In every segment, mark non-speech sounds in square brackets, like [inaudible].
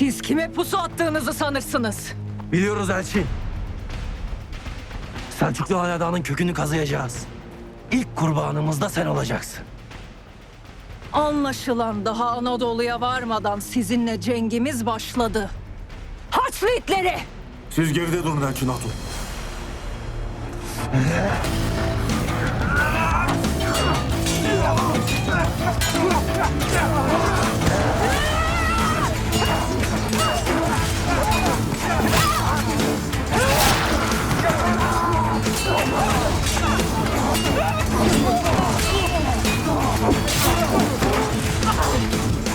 Siz kime pusu attığınızı sanırsınız? Biliyoruz Elçin. Selçuklu Hanedan'ın kökünü kazıyacağız. İlk kurbanımız da sen olacaksın. Anlaşılan daha Anadolu'ya varmadan sizinle cengimiz başladı. Haçlı itleri! Siz geride durun Elçin Hatun. [laughs]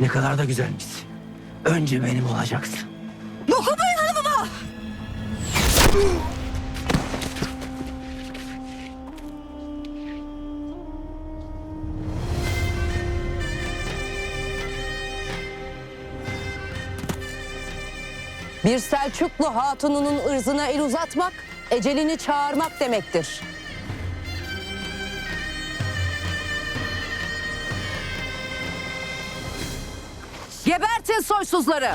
Ne kadar da güzelmiş. Önce benim olacaksın. Dokunmayın hanımıma! Bir Selçuklu hatununun ırzına el uzatmak, ecelini çağırmak demektir. Gebertin soysuzları!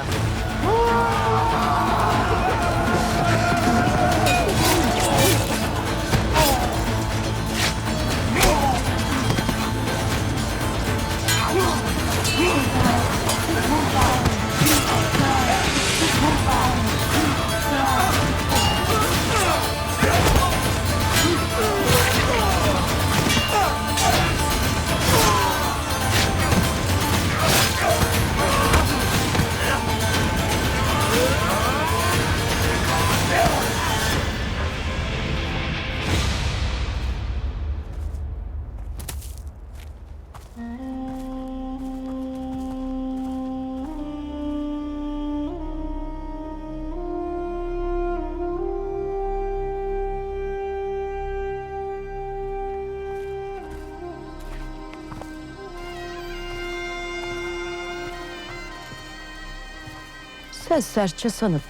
Sen serçe sanıp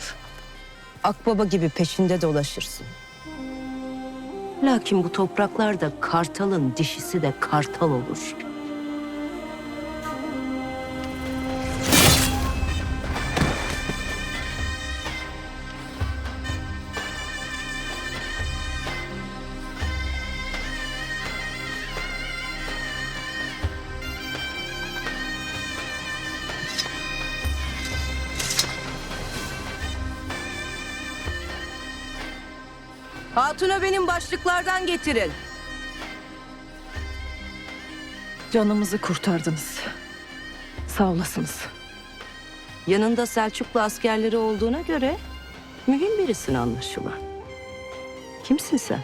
akbaba gibi peşinde dolaşırsın. Lakin bu topraklarda kartalın dişisi de kartal olur. Hatuna benim başlıklardan getirin. Canımızı kurtardınız. Sağ olasınız. Yanında Selçuklu askerleri olduğuna göre mühim birisin anlaşılan. Kimsin sen?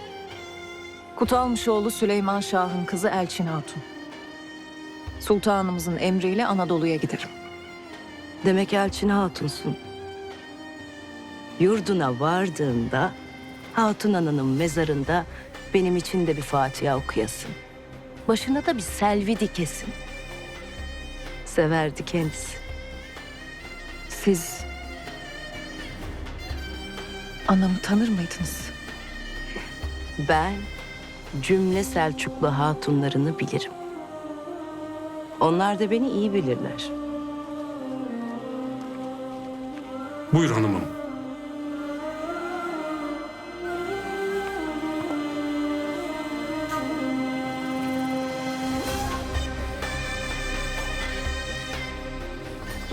Kutalmışoğlu Süleyman Şah'ın kızı Elçin Hatun. Sultanımızın emriyle Anadolu'ya giderim. Demek Elçin Hatun'sun. Yurduna vardığında Hatun Ana'nın mezarında benim için de bir Fatiha okuyasın. Başına da bir selvi dikesin. Severdi kendisi. Siz anamı tanır mıydınız? Ben cümle Selçuklu hatunlarını bilirim. Onlar da beni iyi bilirler. Buyur hanımım.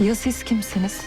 Ya siz kimsiniz?